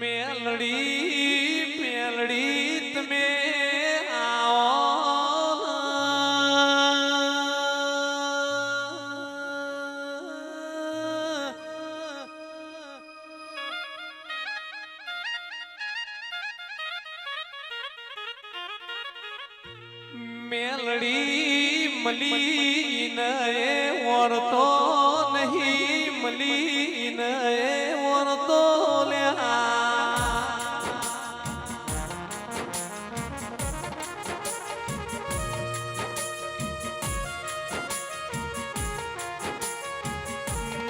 મેલડી મેલડી તમે મેલડી મલી એ ઓરતો નહીં મલીન એ ઓરતો લ્યા.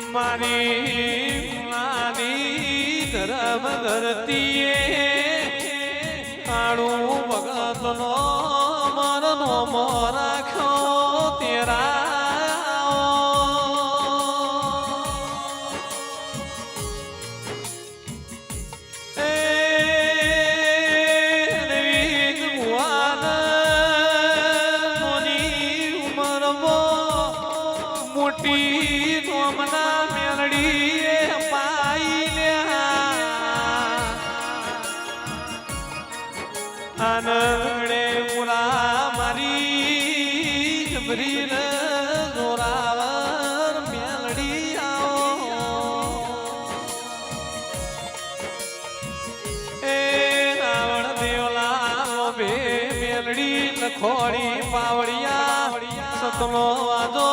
મારી મારી ધરમ ધરતીએ કાણું ભગતનો મરનો મોરાખ્યો મોટી નોમના મેલડી પાઈ લ્યા આનંદે પુરા મારી જબરી જોરાવર મેલડી આવો. એ રાવણ દેવલા બે મેલડી લખોડી પાવડિયા, સતનો વાજો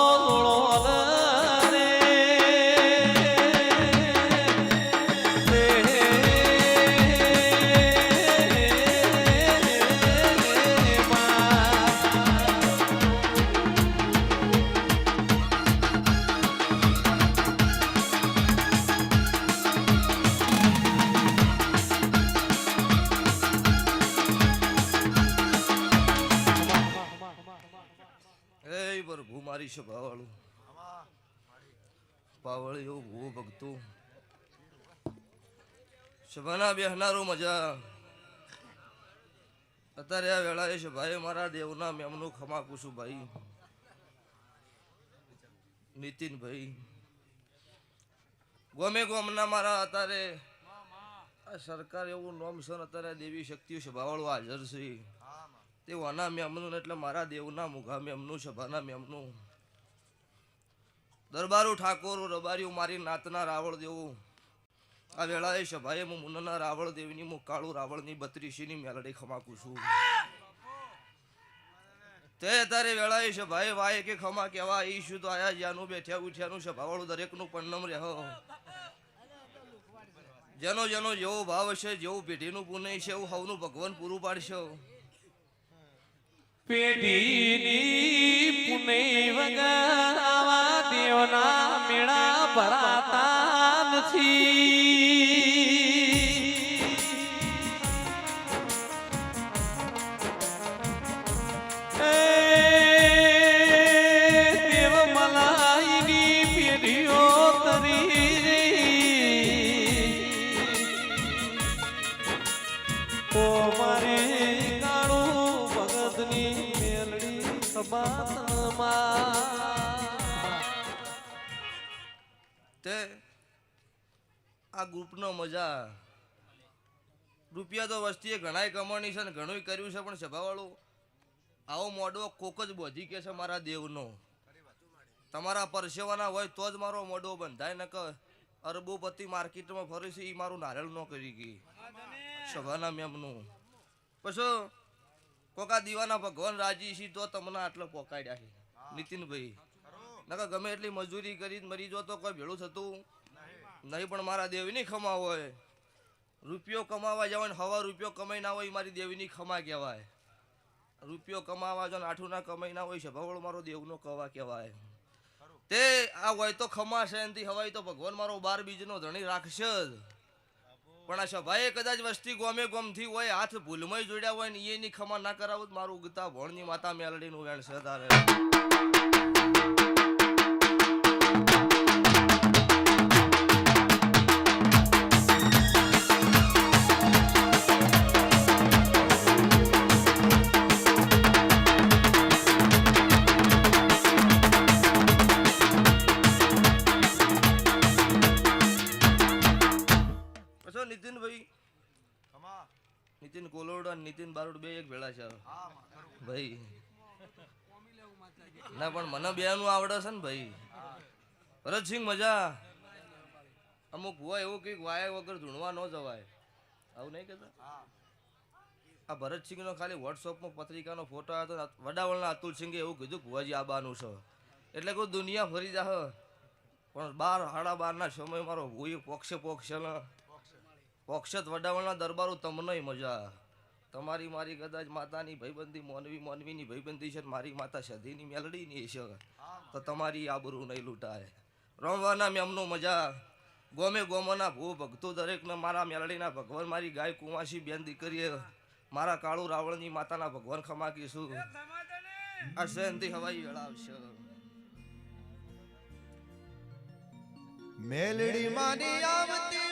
મારી સભાવાળું પાવળિયો ભૂ ભગતું. સભાના બેહનારો મજા. અત્યારે આ વેળાએ ભાઈ, મારા દેવના મેમનું ખમા પૂછું ભાઈ. નીતિનભાઈ. ગમે ગોમના મારા અત્યારે આ સરકાર એવું નોમ છે અત્યારે દેવી શક્તિઓ સભાવાળું હાજર છે. તે વાના મેમનું એટલે મારા દેવના મુઘા મેમનું સભાના મેમનું. દરબારું ઠાકોર, રબારીઓ મારી નાતના રાવળ દેવું આ વેળાએ સભાએ હું મુન્નના રાવળ દેવની હું કાળું રાવળની, બત્રીસીની મેલડી ખમાકું છું. તે તારે વેળાએ સભાએ વાય કે ખમા કેવા ઈશું તો આયા જ્યાંનું બેઠ્યા ઉઠ્યાનું સભાવાળું દરેકનું પન્નમ રહ્યો જેનો જેનો જેવો ભાવ છે જેવું પેઢીનું પુણ્ય છે એવું હવનું ભગવાન પૂરું પાડશે. પેઢીની પુણ્ય વગર દેવના મેળા ભરાતા નથી દેવ મલાઈની પેઢીઓ તરી. ઓ મારે ભગતની મેલડી કબાતમાં તે આ ગ્રુપનો મજા. રૂપિયા તો વસ્તીએ ઘણાય કમાણી છે ને ઘણું કર્યું છે, પણ સભાવાળું, આવો મોડો કોક જ બોધી કે છે મારા દેવનો. તમારા પરસેવાના હોય તો જ મારો મોડો બંધાય ન કે અરબોપતિ માર્કેટમાં ફરે છે એ મારું નારેલ ન કરી ગઈ. સભાના મેમનું. પછી કોકા દીવાના ભગવાન રાજી છે તો તમને આટલો પોકાડ્યા છે, નીતિનભાઈ. નકર ગમે એટલી મજૂરી કરી મરી જો તો કોઈ ભેળું થતું નહીં પણ મારા દેવીની ખમા હોય. રૂપિયો કમાવા જવાય ને હવા રૂપિયો કમાઈ ના હોય મારી દેવીની ખમા કહેવાય. રૂપિયો કમાવા જો આઠું ના કમાઈ ના હોય છે ભવળ મારો દેવનો કવા કહેવાય. તે આ હોય તો ખમા છે એનથી હવાય તો ભગવાન મારો બાર બીજનો ધણી રાખશે જ પણ આ સભાએ કદાચ વસ્તી ગોમે ગોમથી હોય, હાથ ભૂલમાં જોડ્યા હોય ને એની ખમા ના કરાવું મારું ઉગતા ભોણની માતા મેલડીનું વેણ છે અને નીતિન બારોડ બે એક ભેળા છે ભાઈ. ના પણ મને બેનું આવડે છે ને ભાઈ. ભરતસિંહ મજા. અમુક હોય એવું કંઈક વાયા વગર ધૂણવા ન જવાય. આવું નહીં કહેતા? આ ભરતસિંહનો ખાલી વોટ્સઅપમાં પત્રિકાનો ફોટો આવ્યો હતો વડાવળના અતુલસિંહે એવું કીધું ભુવાજી આ બાનું છે. એટલે કોઈ દુનિયા ફરી જાહ. પણ બાર સાડા બારના સમય મારો ભૂય પોક્ષે પોક્ષે ને. પોક્ષત વડાવળના દરબારો તમને મજા. તમારી મારી કદાચ માતાની ભાઈબંધી મોનવી મોનવીની ભાઈબંધી છે મારી માતા સધીની નહીં છે. તો તમારી આબરૂ નહીં લૂંટાય. રમવાના મેમનો મજા. ગોમે ગોમોના ભૂ ભક્તો દરેકને મારા મેલડીના ભગવાન મારી ગાય કુંવાસી બેન દીકરીએ મારા કાળુ રાવણની માતાના ભગવાન ખમાકીશું આ સહનથી હવાઈ વેળાવશે. મેલડી માની આવતી